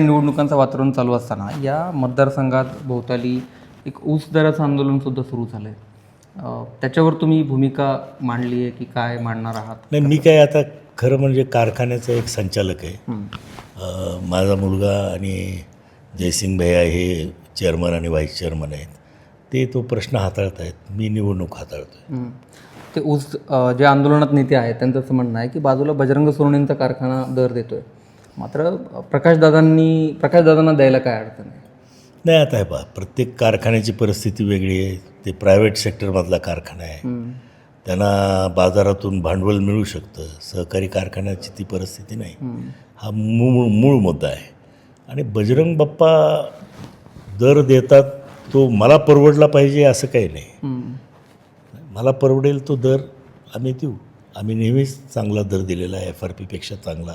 निवडणुकांचं वातावरण चालू असताना या मतदारसंघात भोवताली एक ऊस दराचं आंदोलन सुद्धा सुरू झालं आहे त्याच्यावर तुम्ही भूमिका मांडली आहे की काय मांडणार आहात? नाही मी काय आता खरं म्हणजे कारखान्याचा एक संचालक आहे. माझा मुलगा आणि जयसिंग भैया हे चेअरमन आणि व्हाईस चेअरमन आहेत. ते तो प्रश्न हाताळत आहेत मी निवडणूक हाताळतो हं. ते ऊस जे आंदोलनात नेते आहेत त्यांचं असं म्हणणं आहे की बाजूला बजरंग सोनवणेंचा कारखाना दर देतोय. मात्र प्रकाशदादांनी प्रकाशदादांना द्यायला काय अडचण आहे? नाही आता आहे पहा प्रत्येक कारखान्याची परिस्थिती वेगळी आहे. ते प्रायव्हेट सेक्टरमधला कारखाना आहे. त्यांना बाजारातून भांडवल मिळू शकतं. सहकारी कारखान्याची ती परिस्थिती नाही. हं. मूळ मूळ मुद्दा आहे. आणि बजरंग बाप्पा दर देतात तो मला परवडला पाहिजे असं काही नाही. मला परवडेल तो दर आम्ही देऊ. आम्ही नेहमीच चांगला दर दिलेला आहे एफ आर पीपेक्षा चांगला.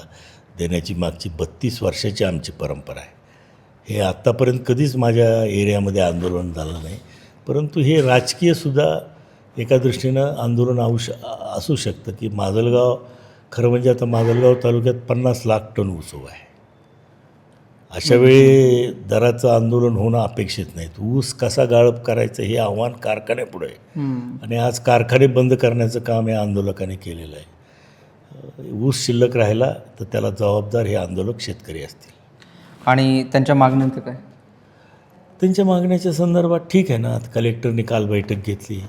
देण्याची मागची बत्तीस वर्षाची आमची परंपरा आहे. हे आत्तापर्यंत कधीच माझ्या एरियामध्ये आंदोलन झालं नाही. परंतु हे राजकीयसुद्धा एका दृष्टीनं आंदोलन आऊ श असू शकतं की माजलगाव खरं म्हणजे आता माजलगाव तालुक्यात पन्नास लाख टन ऊस आहे. अशा वेळी दराचं आंदोलन होणं अपेक्षित नाहीत ऊस कसा गाळप करायचं हे आव्हान कारखान्यापुढे आहे. आणि आज कारखाने बंद करण्याचं काम या आंदोलकांनी केलेलं आहे. ऊस शिल्लक राहिला तर त्याला जबाबदार हे आंदोलक शेतकरी असतील. आणि त्यांच्या मागण्यांचं काय? त्यांच्या मागण्याच्या संदर्भात ठीक आहे ना कलेक्टरनी काल बैठक घेतली.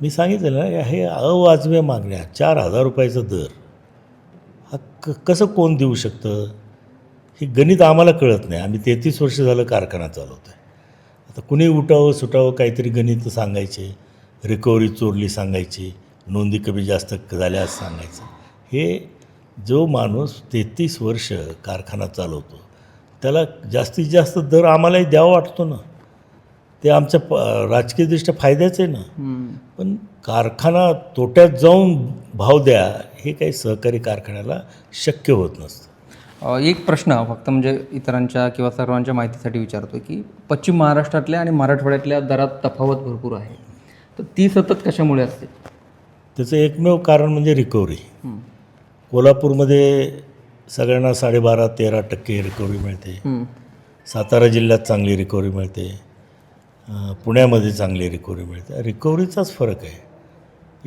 मी सांगितलं ना हे अवाजव्य मागण्या चार हजार रुपयाचा दर हा क कसं कोण देऊ शकतं? हे गणित आम्हाला कळत नाही. आम्ही तेहतीस वर्ष झालं कारखाना चालवतो आहे आता कुणी उठावं सुटावं काहीतरी गणित सांगायचे रिकव्हरी चोरली सांगायची नोंदी कमी जास्त झाल्या असं सांगायचं. हे जो माणूस तेहतीस वर्ष कारखाना चालवतो त्याला जास्तीत जास्त दर आम्हालाही द्यावा वाटतो ना. ते आमच्या प राजकीयदृष्ट्या फायद्याचं आहे ना. पण कारखाना तोट्यात जाऊन भाव द्या हे काही सहकारी कारखान्याला शक्य होत नसतं. एक प्रश्न फक्त म्हणजे इतरांच्या किंवा सर्वांच्या माहितीसाठी विचारतो की पश्चिम महाराष्ट्रातल्या आणि मराठवाड्यातल्या दरात तफावत भरपूर आहे. तर ती सतत कशामुळे असते? त्याचं एकमेव कारण म्हणजे रिकव्हरी. कोल्हापूरमध्ये सगळ्यांना साडेबारा तेरा टक्के रिकव्हरी मिळते. सातारा जिल्ह्यात चांगली रिकव्हरी मिळते. पुण्यामध्ये चांगली रिकव्हरी मिळते. रिकव्हरीचाच फरक आहे.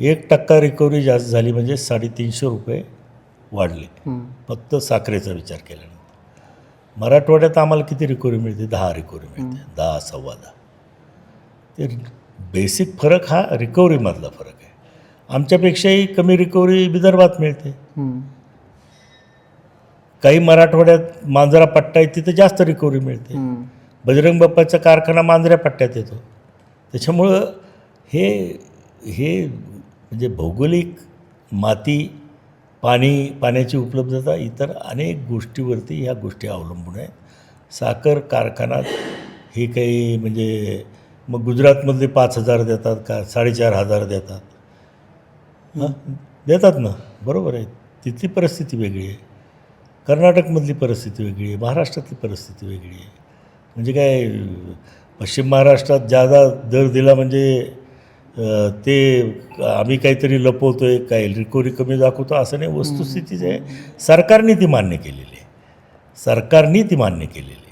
एक टक्का रिकव्हरी जास्त झाली म्हणजे साडेतीनशे रुपये वाढले. हं. फक्त साखरेचा विचार केल्यानंतर. मराठवाड्यात आम्हाला किती रिकव्हरी मिळते? दहा रिकव्हरी मिळते. दहा सव्वा दहा. ते बेसिक फरक हा रिकव्हरीमधला फरक आहे. आमच्यापेक्षाही कमी रिकव्हरी विदर्भात मिळते. काही मराठवाड्यात मांजरा पट्टा आहे तिथं जास्त रिकव्हरी मिळते. बजरंग बाप्पाचा कारखाना मांजऱ्या पट्ट्यात येतो. त्याच्यामुळं हे हे म्हणजे भौगोलिक माती पाणी पाण्याची उपलब्धता इतर अनेक गोष्टीवरती ह्या गोष्टी अवलंबून आहेत. साखर कारखान्यात हे काही म्हणजे मग गुजरातमधले पाच हजार देतात का साडेचार हजार देतात. देतात ना? बरोबर आहे. तिथली परिस्थिती वेगळी आहे. कर्नाटकमधली परिस्थिती वेगळी आहे. महाराष्ट्रातली परिस्थिती वेगळी आहे. म्हणजे काय पश्चिम महाराष्ट्रात जादा दर दिला म्हणजे ते आम्ही काहीतरी लपवतो आहे काय रिकव्हरी कमी दाखवतो असं नाही. वस्तुस्थिती जे आहे. सरकारने ती मान्य केलेली आहे. सरकारने ती मान्य केलेली आहे.